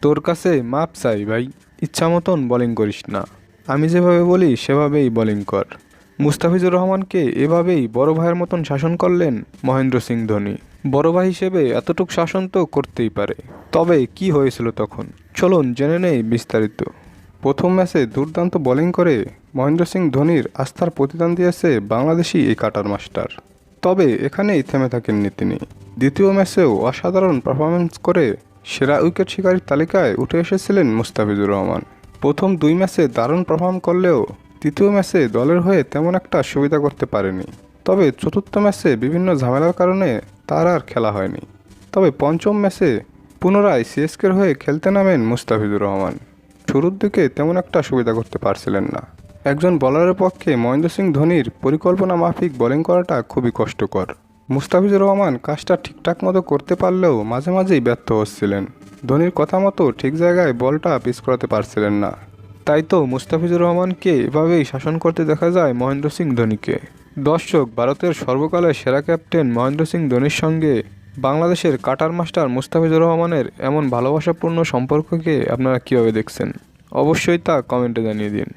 তোর কাছে মাপ চাই ভাই, ইচ্ছা মতন বোলিং করিস না। আমি যেভাবে বলি, সেভাবেই বোলিং কর। মুস্তাফিজুর রহমানকে এভাবেই বড় ভাইয়ের মতন শাসন করলেন মহেন্দ্র সিং ধোনি। বড় ভাই হিসেবে এতটুক শাসন তো করতেই পারে। তবে কি হয়েছিল তখন? চলুন জেনে নেই বিস্তারিত। প্রথম ম্যাচে দুর্দান্ত বোলিং করে মহেন্দ্র সিং ধোনির আস্থার প্রতিদান দিয়েছে বাংলাদেশি এই কাটার মাস্টার। তবে এখানেই থেমে থাকেননি তিনি। দ্বিতীয় ম্যাচেও অসাধারণ পারফরমেন্স করে সেরা উইকেট শিকারীর তালিকায় উঠে এসেছিলেন মুস্তাফিজুর রহমান। প্রথম দুই ম্যাচে দারুণ পারফর্ম করলেও তৃতীয় ম্যাচে দলের হয়ে তেমন একটা সুবিধা করতে পারেনি। তবে চতুর্থ ম্যাচে বিভিন্ন ঝামেলার কারণে তার আর খেলা হয়নি। তবে পঞ্চম ম্যাচে পুনরায় সিএসকের হয়ে খেলতে নামেন মুস্তাফিজুর রহমান। শুরুর দিকে তেমন একটা সুবিধা করতে পারছিলেন না। একজন বলারের পক্ষে মহেন্দ্র সিং ধোনির পরিকল্পনা মাফিক বোলিং করাটা খুবই কষ্টকর। মুস্তাফিজুর রহমান কাজটা ঠিকঠাক মতো করতে পারলেও মাঝে মাঝেই ব্যর্থ হচ্ছিলেন। ধোনির কথা মতো ঠিক জায়গায় বলটা পিস করাতে পারছিলেন না। তাই তো মুস্তাফিজুর রহমানকে এভাবেই শাসন করতে দেখা যায় মহেন্দ্র সিং ধোনিকে। দর্শক, ভারতের সর্বকালের সেরা ক্যাপ্টেন মহেন্দ্র সিং ধোনির সঙ্গে বাংলাদেশের কাটার মাস্টার মুস্তাফিজুর রহমানের এমন ভালোবাসাপূর্ণ সম্পর্ককে আপনারা কীভাবে দেখছেন? অবশ্যই তা কমেন্টে জানিয়ে দিন।